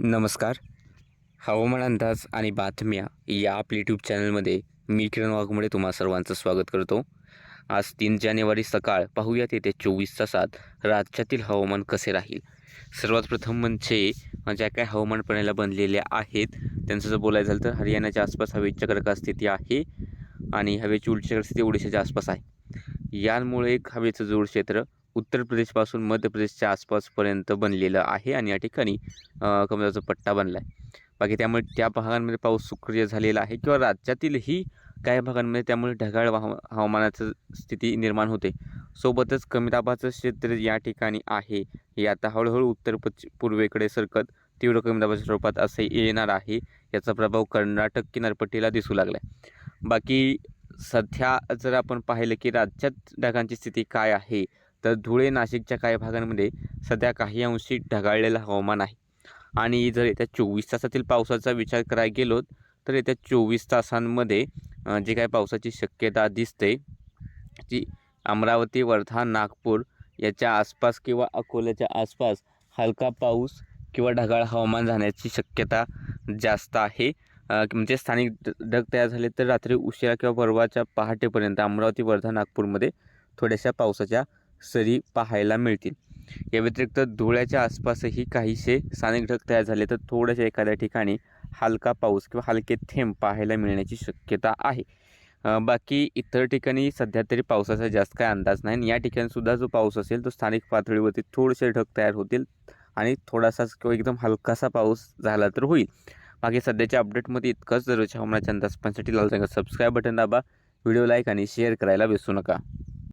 नमस्कार. हवामान अंदाज आणि बातम्या या आपल्या यूट्यूब चॅनलमध्ये मी किरण वाघमुळे तुम्हा सर्वांचं स्वागत करतो. आज तीन जानेवारी सकाळ पाहूयात येत्या चोवीस तासात राज्यातील हवामान कसे राहील? सर्वात प्रथम म्हणजे ज्या काय हवामान प्रणाल्या बनलेल्या आहेत त्यांचं जर बोलायचं झालं तर हरियाणाच्या आसपास हवेची चक्रकास्थिती आहे आणि हवेची उलट चक्र स्थिती ओडिशाच्या आसपास आहे. यामुळे एक हवेचं जोड क्षेत्र उत्तर प्रदेशपासून मध्य प्रदेशच्या आसपासपर्यंत बनलेलं आहे आणि या ठिकाणी कमजाचा पट्टा बनला आहे बाकी त्यामुळे त्या भागांमध्ये पाऊस सक्रिय झालेला आहे किंवा राज्यातीलही काही भागांमध्ये त्यामुळे ढगाळ वाह हवामानाचं स्थिती निर्माण होते. सोबतच कमी दाबाचं क्षेत्र या ठिकाणी आहे. हे आता हळूहळू उत्तर पश्चिम पूर्वेकडे सरकत तीव्र कमी दाबाच्या स्वरूपात असे येणार आहे. याचा प्रभाव कर्नाटक किनारपट्टीला दिसू लागला आहे बाकी सध्या जर आपण पाहिलं की राज्यात ढगांची स्थिती काय आहे तर धुळे नाशिकच्या काही भागांमध्ये सध्या काही अंशी ढगाळलेलं हवामान आहे. आणि जर येत्या चोवीस तासातील पावसाचा विचार करायला गेलो तर येत्या चोवीस तासांमध्ये जे काही पावसाची शक्यता दिसते जी अमरावती वर्धा नागपूर याच्या आसपास किंवा अकोल्याच्या आसपास हलका पाऊस किंवा ढगाळ हवामान जाण्याची शक्यता जास्त आहे. म्हणजे स्थानिक ढग तयार झाले तर रात्री उशिरा किंवा परवाच्या पहाटेपर्यंत अमरावती वर्धा नागपूरमध्ये थोड्याशा पावसाच्या सरी पाहायला मिळतील. या व्यतिरिक्त धुळ्याच्या आसपासही काहीसे स्थानिक ढग तयार झाले तर थोड्याशा एखाद्या ठिकाणी हलका पाऊस किंवा हलके थेंब पाहायला मिळण्याची शक्यता आहे. बाकी इतर ठिकाणी सध्या तरी पावसाचा जास्त काय अंदाज नाही. आणि या ठिकाणी सुद्धा जो पाऊस असेल तो स्थानिक पातळीवरती थोडेसे ढग तयार होतील आणि थोडासाच किंवा एकदम हलकासा पाऊस झाला तर होईल. बाकी सध्याच्या अपडेटमध्ये इतकंच. दररोजच्या हवामानाच्या अंदाज पाहण्यासाठी लाल सांगा सबस्क्राईब बटन दाबा. व्हिडिओ लाईक आणि शेअर करायला विसरू नका.